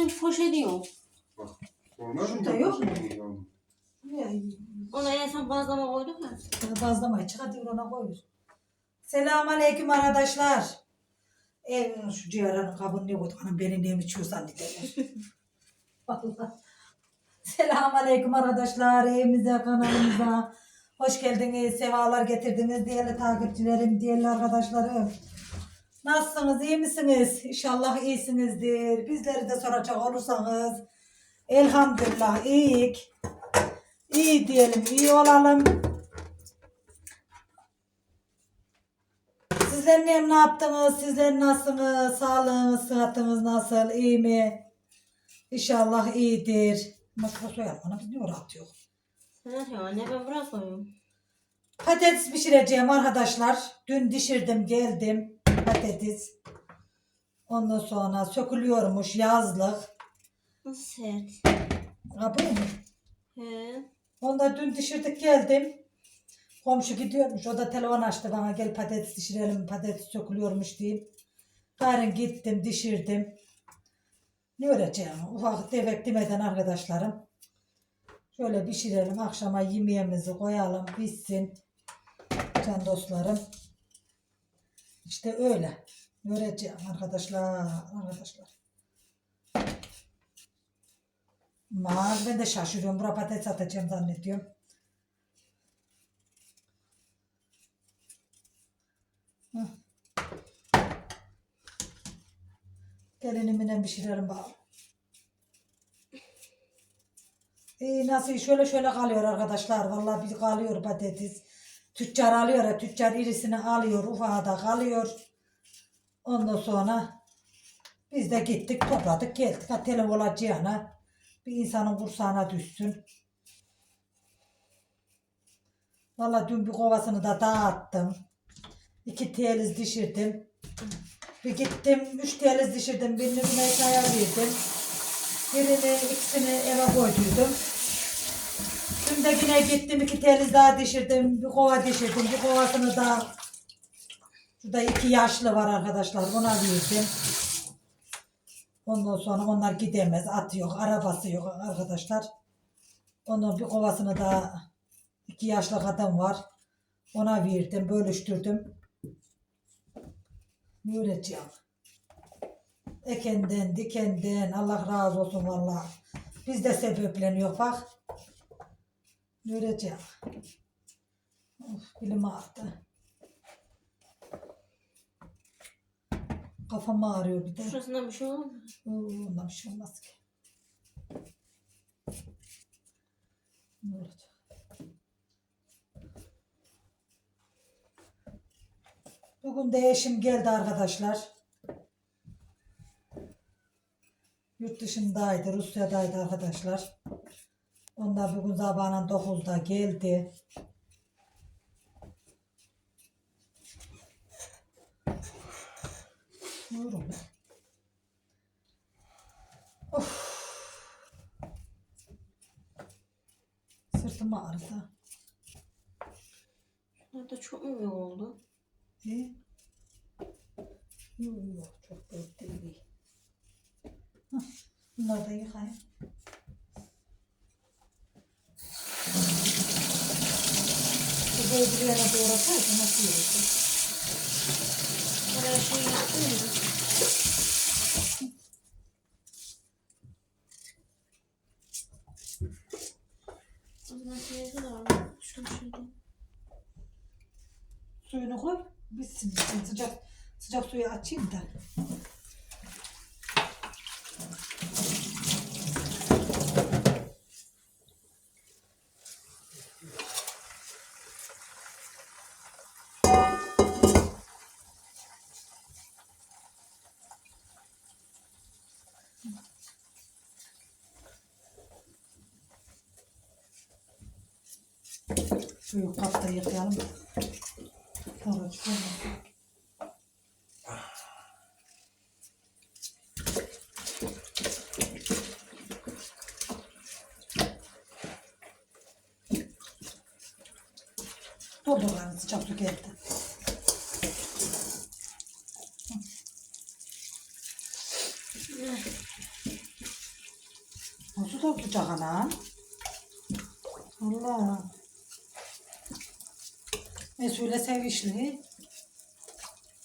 benim poşeti yok. Olmaz Şurada yok mu? Ona en son bazlama koyduk ya. Bazlamayı çıkartıyor ona koyuyor. Selamun aleyküm arkadaşlar. Ev şu ciğeranın kabını ne koyduk? Anam beni ne içiyor zannederler. Vallahi. Selamun aleyküm arkadaşlar. Evimize, kanalımıza. Hoş geldiniz. Sevalar getirdiniz. Değerli takipçilerim, değerli arkadaşlarım. Nasılsınız? iyi misiniz? İnşallah iyisinizdir. Bizleri de soracak olursanız. Elhamdülillah iyiyik. İyi diyelim, iyi olalım. Sizler ne, ne yaptınız? Sizler nasılsınız? Sağlığınız, sıhhatiniz nasıl? İyi mi? İnşallah iyidir. Makara soyalım bana biz ne oraya atıyor? Sen anne ben buraya koyuyorum. Patates pişireceğim arkadaşlar. Dün dişirdim geldim. Patates. Ondan sonra sökülüyormuş yazlık. Nasıl? Kapı mı? He. Onda dün dişirdik geldim. Komşu gidiyormuş. O da telefon açtı bana gel patates dişirelim patates sökülüyormuş diyeyim. Yarın gittim dişirdim. Ne öreceğim? Ufak tefek demeden arkadaşlarım. Şöyle pişirelim. Akşama yemeğimizi koyalım. Pişsin. Can dostlarım. İşte öyle. Öreceğim arkadaşlar. Arkadaşlar. Aman ben de şaşırıyorum. Bura patates atacağım zannediyorum. Hah. Gelinimle pişirelim bakalım. İyi nasıl şöyle şöyle kalıyor arkadaşlar. Vallahi bir kalıyor patates. Tüccar alıyor ya tüccar irisini alıyor ufağı da kalıyor. Ondan sonra biz de gittik topladık geldik. Ha olacağına bir insanın kursağına düşsün. Vallahi dün bir kovasını da dağıttım. İki teliz dişirdim. Bir gittim üç teliz dişirdim. Birini Rümeysa'ya verdim. Birini ikisini eve koyduydum. De yine gittim iki teliz daha dişirdim. Bir kova dişirdim. Bir kovasını da Şurada iki yaşlı var arkadaşlar. Ona verdim. Ondan sonra onlar gidemez. At yok, arabası yok arkadaşlar. Onun bir kovasını da iki yaşlı kadın var. Ona verdim, bölüştürdüm. Ne öğreteceğim? Ekenden, dikenden, Allah razı olsun vallahi. Biz de sebepleniyor bak. Ne öğreteceğim? Of, bilim ağrıdı. Kafam ağrıyor bir de. Şurasında bir şey olur mu? Oo, Ondan bir şey olmaz ki. Ne olacak? Bugün de eşim geldi arkadaşlar. Yurt dışındaydı, Rusya'daydı arkadaşlar. Onlar bugün sabahın 9'da geldi. Buyurun. Sırtım ağrıdı. Şurada çok mu oldu? Ne? Yok yok çok büyük değil. Hah, Bunları da yıkayayım. Bu böyle bir yere doğrasaydı nasıl yiyecek? Oraya şey. Şunu şöyle. Suyunu koy. Bitsin. Sıcak, sıcak suyu açayım da. Suyu kapta yıkayalım. Sonra çıkalım. Doldurlarını sıcak su geldi. tuz olacak anam. Mesule sevişli.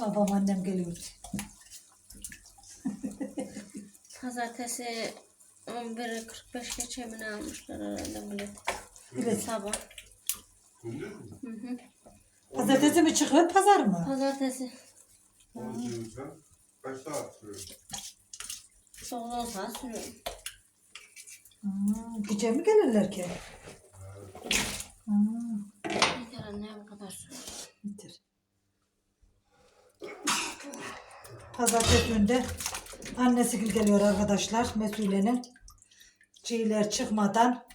Babam annem geliyor. Pazartesi 11.45 geçe mi ne almışlar herhalde bilet. Bilet. Sabah. Gündüz mü? Hı hı. Pazartesi mi çıkıyor pazar mı? Pazartesi. Onu diyorsan kaç saat sürüyor? 9-10 saat sürüyor. Hmm, gece mi gelirler ki? Hmm, Yeter anne bu kadar sürüyor. Bitir. Pazartesi günde annesi gül geliyor arkadaşlar. Mesule'nin çiğler çıkmadan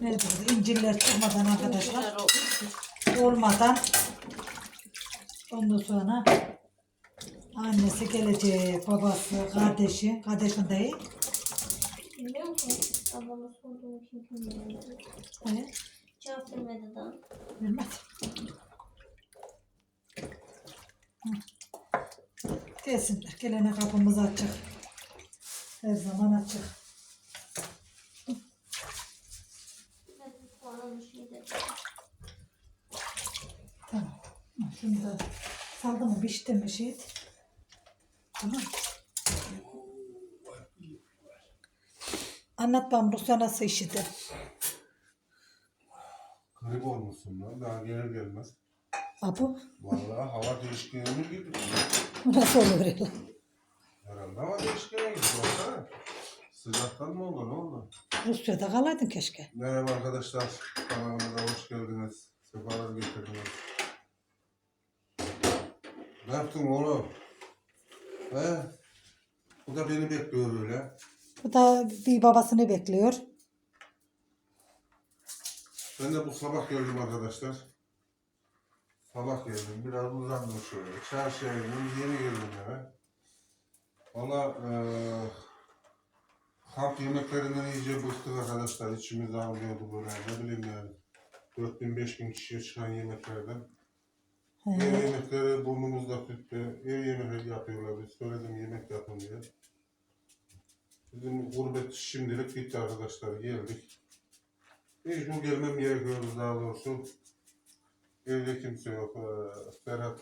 ne dedi? İncirler çıkmadan arkadaşlar. Olmadan ondan sonra annesi gelecek, babası, kardeşi, kardeşin dayı. Bilmiyor. Evet, Cevap vermedi daha. Hı. Gelsinler, gelene kapımız açık. Her zaman açık. Şey. Tamam. Şunu da saldı mı, pişti mi şey? Tamam. Anlat bana Rusya nasıl işidi? Grip olmuşsun lan. Daha gelir gelmez. Abu, Vallahi hava değişikliğine mi girdik? nasıl olur öyle? Herhalde hava değişikliğine girdik. Baksana. Sıcaktan mı oldu? Ne oldu? Rusya'da kalaydın keşke. Merhaba arkadaşlar. Kanalımıza hoş geldiniz. Sefalar getirdiniz. Ne yaptın oğlum? He? Bu da beni bekliyor öyle. Bu da bir babasını bekliyor. Ben de bu sabah geldim arkadaşlar. Sabah geldim. Biraz uzandım şöyle. Çarşıya geldim. Yeni geldim eve. Valla eee kamp yemeklerinden iyice bıktık arkadaşlar. İçimiz ağrıyordu böyle. Ne bileyim yani. 4000 5000 kişiye çıkan yemeklerden. Ev He, yemekleri burnumuzda tüttü. Ev yemeği yapıyorlar. Biz söyledim yemek yapın diye. Bizim gurbet şimdilik bitti arkadaşlar. Geldik. Mecbur gelmem gerekiyordu daha doğrusu. Evde kimse yok. Ee, Ferhat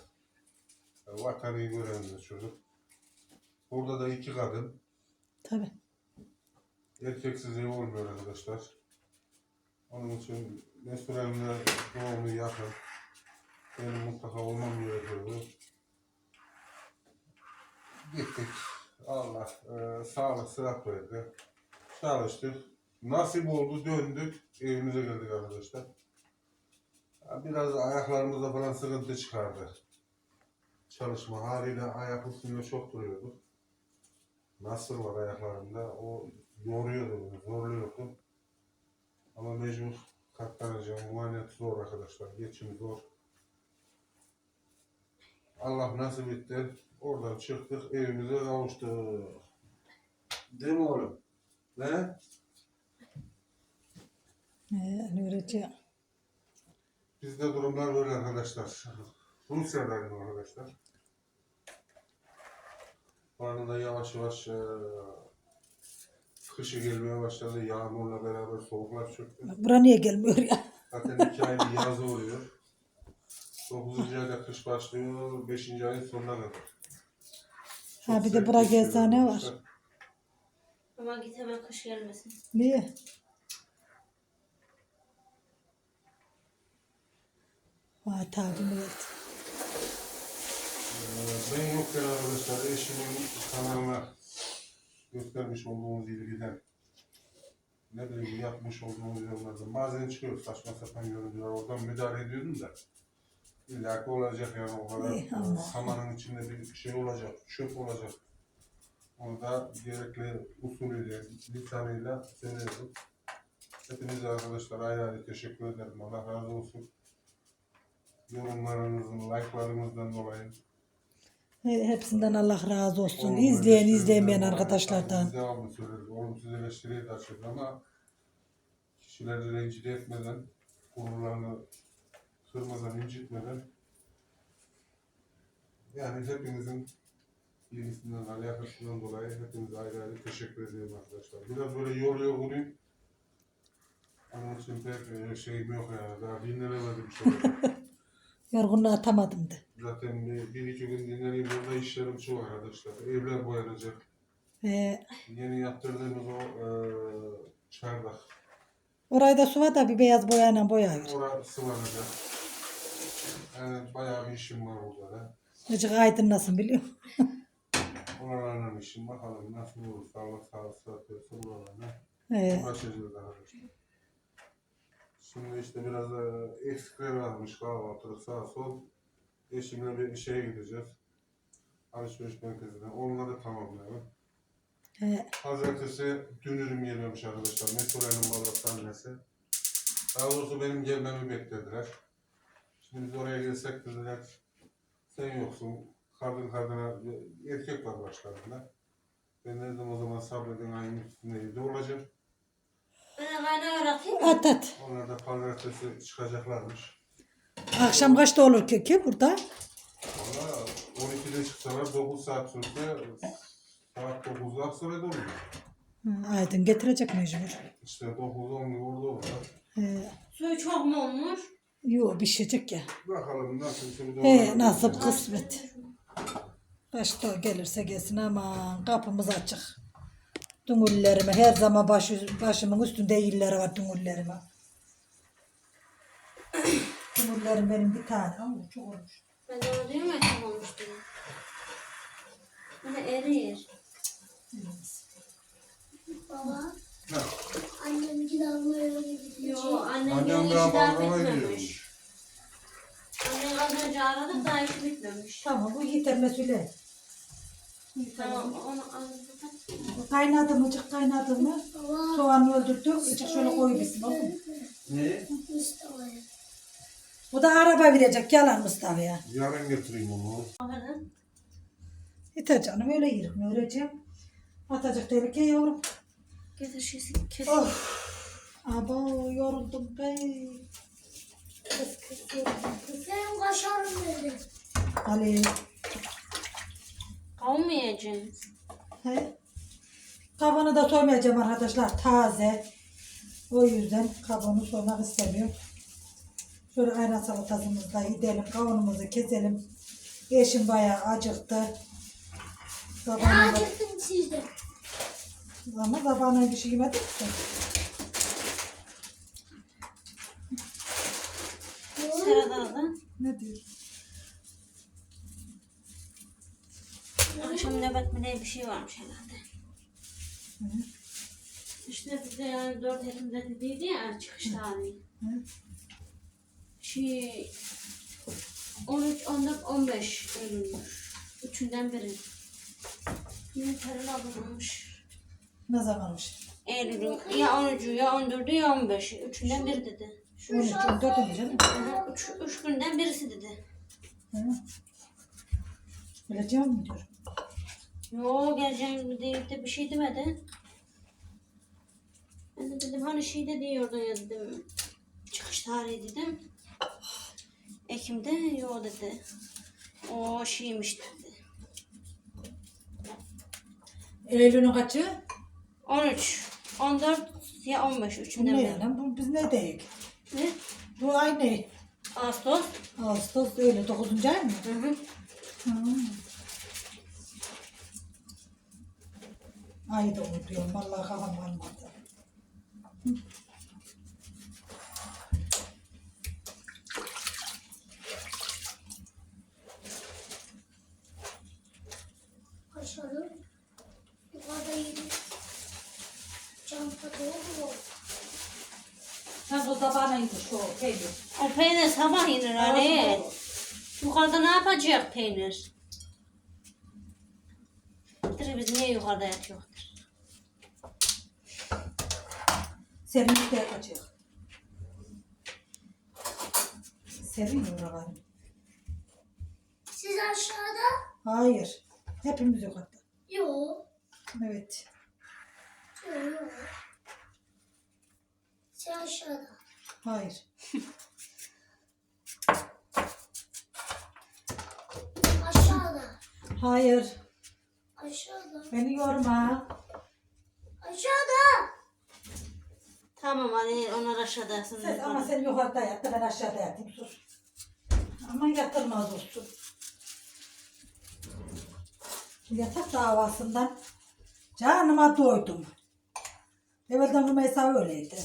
e, vatanı gören bir çocuk. Burada da iki kadın. tabii. Erkeksiz ev olmuyor arkadaşlar. Onun için Mesulem'le doğumu yakın. Benim mutlaka olmam gerekiyordu. Gittik. Allah e, sağlık sıhhat verdi. Çalıştık. Nasip oldu döndük. Evimize geldik arkadaşlar. Biraz ayaklarımızda falan sıkıntı çıkardı. Çalışma haliyle ayak üstünde çok duruyorduk. Nasır var ayaklarımda. O yoruyordu, beni, zorluyordu. Ama mecbur katlanacağım. Muayenet zor arkadaşlar. Geçim zor. Allah nasip etti. Oradan çıktık, evimize kavuştuk. Değil mi oğlum? Ne? He, Nurici. Bizde durumlar böyle arkadaşlar. Rusya'daydım arkadaşlar. Bu arada yavaş yavaş eee kışı gelmeye başladı. Yağmurla beraber soğuklar çöktü. Bura niye gelmiyor ya? Zaten iki ay bir yaz oluyor. 9. ayda kış başlıyor, 5. ayın sonuna kadar. Çok Ha bir de sert bura geçiyor gelsene var. Ama git hemen kış gelmesin. Niye? Vay takip et. Ee, Ben yokken arkadaşlar eşimin kanalına göstermiş olduğumuz ilgiden ne bileyim yapmış olduğumuz yorumlardan bazen çıkıyor saçma sapan görüntüler oradan müdahale ediyordum da illa ki olacak yani o kadar İyi, ama. samanın içinde bir şey olacak, çöp olacak. Onu da gerekli usulüyle, lisanıyla söyledim. Hepinize arkadaşlar ayrı ayrı teşekkür ederim. Allah razı olsun. Yorumlarınızın, like'larınızdan dolayı. He- Hepsinden Allah razı olsun. Olumlu İzleyen eleştirilerden izleyemeyen dolayı arkadaşlardan. Biz devamlı söyleriz. Olumsuz eleştiriyi de açıyoruz ama kişileri rencide etmeden, gururlarını kırmadan, incitmeden yani hepinizin ilgisinden, alakasından dolayı hepinize ayrı ayrı teşekkür ediyorum arkadaşlar. Biraz böyle yol yorgunuyum. Onun için pek e, şeyim yok yani. Daha dinlenemedim şey. Yorgunluğu atamadım da. Zaten bir, bir iki gün dinleneyim. Burada işlerim çok arkadaşlar. Evler boyanacak. Ee, Yeni yaptırdığımız o e, çardak. orayı da suva da bir beyaz boyayla boyuyor. Orası sıvanacak. Yani bayağı bir işim var burada da. Azıcık aydınlasın biliyor musun? Oralarla işim bakalım nasıl olursa Allah sağlık sıhhat versin buralarla. Ee, Uğraşacağız arkadaşlar. Şimdi işte biraz da eksikler varmış kahvaltılık sağ sol. Eşimle bir şeye gideceğiz. Alışveriş merkezine. Onları tamamlayalım. e, Pazartesi dünürüm geliyormuş arkadaşlar. Metro'nun babası annesi. Daha doğrusu benim gelmemi beklediler. Şimdi biz oraya gelsek dediler. Sen yoksun. Kadın kadına, erkek var başlarında. Ben dedim o zaman sabredin ayın üstünde olacağım. Ben kaynağı atayım. at at. Onlar da pazartesi çıkacaklarmış. Akşam kaçta olur kökü burada? Valla 12'de çıksalar 9 saat sürse saat 9'da Aksaray'da olur. Hı, Aydın getirecek mecbur. İşte 9-10 gibi orada olurlar. Ee, Suyu çok mu olmuş? yo pişecek ya. Bakalım nasıl şey He nasip kısmet. Kaçta gelirse gelsin ama kapımız açık. Dungullerime her zaman başı, başımın üstünde yerleri var dungullerime. Dungullerim benim bir tane ama çok olmuş. Ben de ona diyorum ya çok olmuş diye. Bana erir. Baba, Ha, annem kitabı Yo annem Annem daha balkona gidiyormuş. Annem az önce aradı daha işi bitmemiş. Tamam bu yeter mesule. Tamam onu az Kaynadı mı cık kaynadı mı? Soğanı öldürdük. Azıcık şöyle koyabilirsin olur mu? Ne? Bu da araba verecek yalan Mustafa'ya. Yarın getireyim onu. Yeter canım öyle yerim öğreteceğim. Atacak tehlike yavrum. Getir şişi kes. Oh. Abo yoruldum be. Kız kız yoruldum. Benim kaşarım dedi. Ali. Kavmayacağız. He? Kabanı da soymayacağım arkadaşlar. Taze. O yüzden kabuğunu soymak istemiyorum. Şöyle ayran salatasımızda gidelim. Kavunumuzu keselim. Eşim bayağı acıktı. Ne Kabanı da... acıktın siz de? Ama sabahına bir şey yemedik ki. Sırada da Ne diyor? Akşam nöbet mi ne bir şey varmış herhalde. Hı. İşte bize yani 4 Ekim'de dediydi ya çıkış tarihi. Hı. Şey 13, 14, 15 Eylül'müş. Üçünden biri. Yine terör alınmış. Ne zamanmış? Eylül'ün ya 13'ü ya 14'ü ya 15'i. Üçünden biri dedi. 13, 14 mi canım? Aha, Üç, üç günden birisi dedi. Hı. Öleceğim mi diyor? Yo geleceğim deyip de bir şey demedi. Ben de dedim hani şey de diyordun ya dedim. Çıkış tarihi dedim. Ekim'de yo dedi. O şeymiş dedi. Eylül'ün kaçı? 13, 14 ya 15 Bu üçünden ne lan? Bu, biz ne deyik? Ne? Bu ay ne? Ağustos. Ağustos öyle 9. ay mı? Hı hı. Hı. Ayı da unutuyorum. Vallahi kafam almadı. Kaşarım. Yukarıda yedim. Çanta dolu. Sen bu zamanıydı şu peynir. O peynir sabah yenir hani. Yukarıda ne yapacak peynir? Dur biz niye yukarıda yatıyoruz? Serin de kaçıyor. Serin mi oralar? Siz aşağıda? Hayır. Hepimiz yukarıda. Yok. Evet. Yok yok. Siz aşağıda. Hayır. Aşağıda. Hayır. Aşağıda. Beni yorma. Aşağıda. Tamam hadi onlar aşağıdasın. Ses, ama sen yukarıda yattı ben aşağıda yatayım sus. Aman yatırmaz olsun. Yatak davasından canıma doydum. Evvelden Rümeysa öyleydi.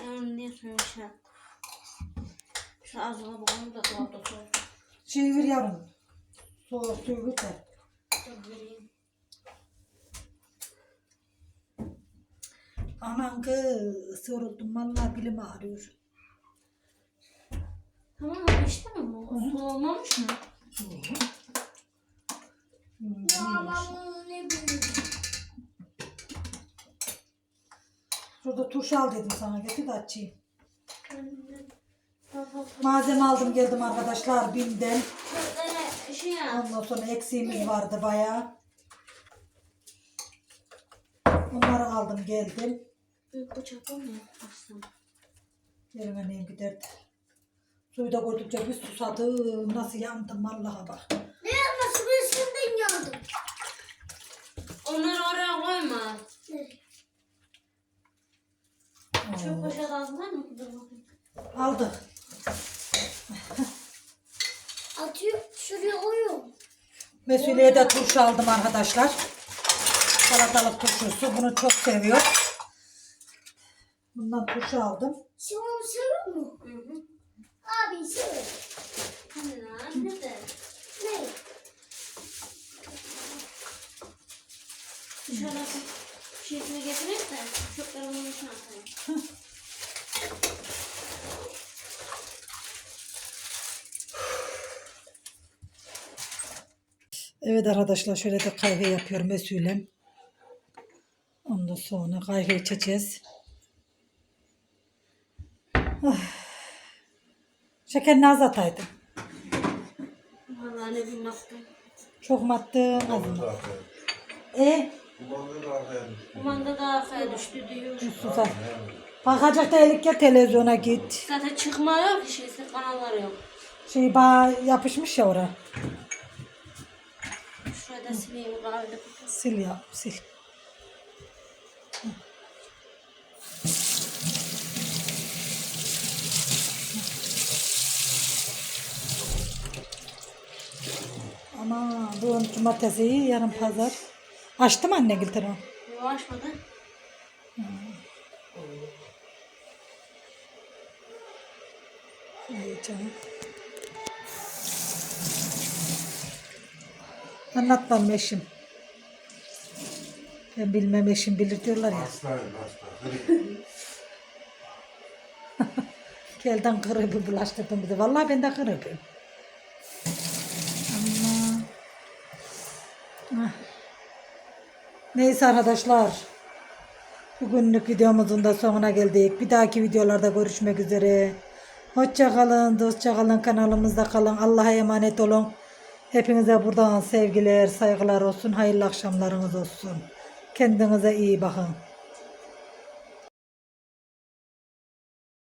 Ben niye söylemişim? Şu ağzına bakalım da dolapta soğuk. Şey ver yavrum. Soğuk suyu ver de. Dur vereyim. Aman kız yoruldum vallahi bilim ağrıyor. Tamam mı? İşte mi bu? Su olmamış mı? Hmm, Ya ben bunu ne bileyim. Şurada turşu al dedim sana getir de açayım. Malzeme aldım geldim arkadaşlar BİM'den. Şöyle şey. Ondan sonra eksiğimiz vardı bayağı. Onları aldım geldim. Büyük bıçak var mı? Aslında. Yerime neyim giderdi. Suyu da koydukça bir susadım. Nasıl yandım vallaha bak. Ne yapması ben senden yandım. Onları oraya koyma. Çok poşet aldılar mı? Dur bakayım. Aldık. Atıyor. Şuraya koyuyorum. Mesuleye de turşu aldım arkadaşlar. Salatalık turşusu. Bunu çok seviyor. Bundan turşu aldım. Sen onu seviyor musun? Hı hı. Abi seviyor. Nerede? Ne? Şöyle bir şeysini getireyim de çöpleri bunun içine atayım. Evet arkadaşlar şöyle de kahve yapıyorum mesulem. Ondan sonra kahve içeceğiz. Şekerini az ataydım. Vallahi ne bileyim baktım. Çok mu attın? Az Kumanda da arkaya. E, Kumanda da arkaya düştü. Kumanda da arkaya düştü diyor. susar. Bakacak değilik ya televizyona git. Zaten çıkma yok ki şeysi kanalları yok. Şey bağ yapışmış ya oraya. Şuraya da sileyim kahvede. Sil ya sil. Ama bu cumartesi yarın pazar. Açtı mı anne Gülten o? Yavaşmadı. İyi canım. Anlat eşim. Ben bilmem eşim bilir diyorlar ya. Hastayım hasta. Kelden kırıbı bulaştırdım bize. Vallahi ben de kırıbım. Ama... Ah. Neyse arkadaşlar. Bugünlük videomuzun da sonuna geldik. Bir dahaki videolarda görüşmek üzere. Hoşça kalın, dostça kalın, kanalımızda kalın. Allah'a emanet olun. Hepinize buradan sevgiler, saygılar olsun. Hayırlı akşamlarınız olsun. Kendinize iyi bakın.